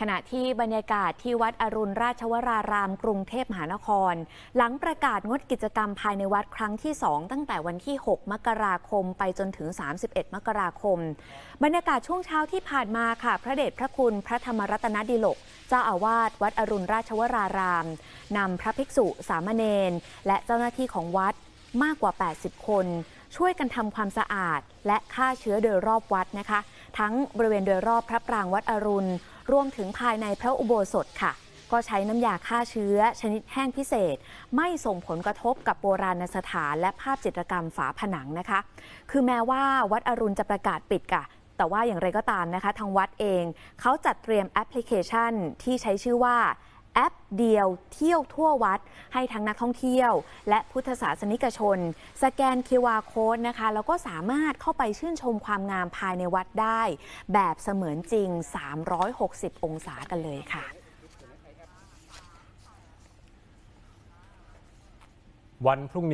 ขณะที่บรรยากาศที่วัดอรุณราชวราราม กรุงเทพมหานคร หลังประกาศงดกิจกรรมภายในวัดครั้งที่ 2 ตั้งแต่วันที่ 6 มกราคมไปจนถึง 31 มกราคม บรรยากาศช่วงเช้าที่ผ่านมาค่ะ พระเดชพระคุณพระธรรมรัตนดิลก เจ้าอาวาสวัดอรุณราชวรารามนำพระภิกษุสามเณรและเจ้าหน้าที่ของวัด มากกว่า 80 คน ช่วยกันทำความสะอาด และฆ่าเชื้อโดยรอบวัดนะคะ ทั้งบริเวณโดยรอบพระปรางวัดอรุณ รวมถึงภายในพระอุโบสถค่ะ ก็ใช้น้ำยาฆ่าเชื้อ ชนิดแห้งพิเศษ ไม่ส่งผลกระทบกับโบราณสถาน และภาพจิตรกรรมฝาผนังนะคะ คือแม้ว่าวัดอรุณจะประกาศปิดค่ะแต่ว่าอย่างไรก็ตามนะคะ ทางวัดเอง เขาจัดเตรียมแอปพลิเคชันที่ใช้ชื่อว่า แอปเดียวเที่ยวทั่ววัด ให้ทั้งนักท่องเที่ยว และพุทธศาสนิกชน สแกน QR Code นะคะ แล้วก็สามารถเข้าไปชื่นชมความงามภายในวัดได้ แบบเสมือนจริง 360 องศากันเลยค่ะ วันพรุ่งนี้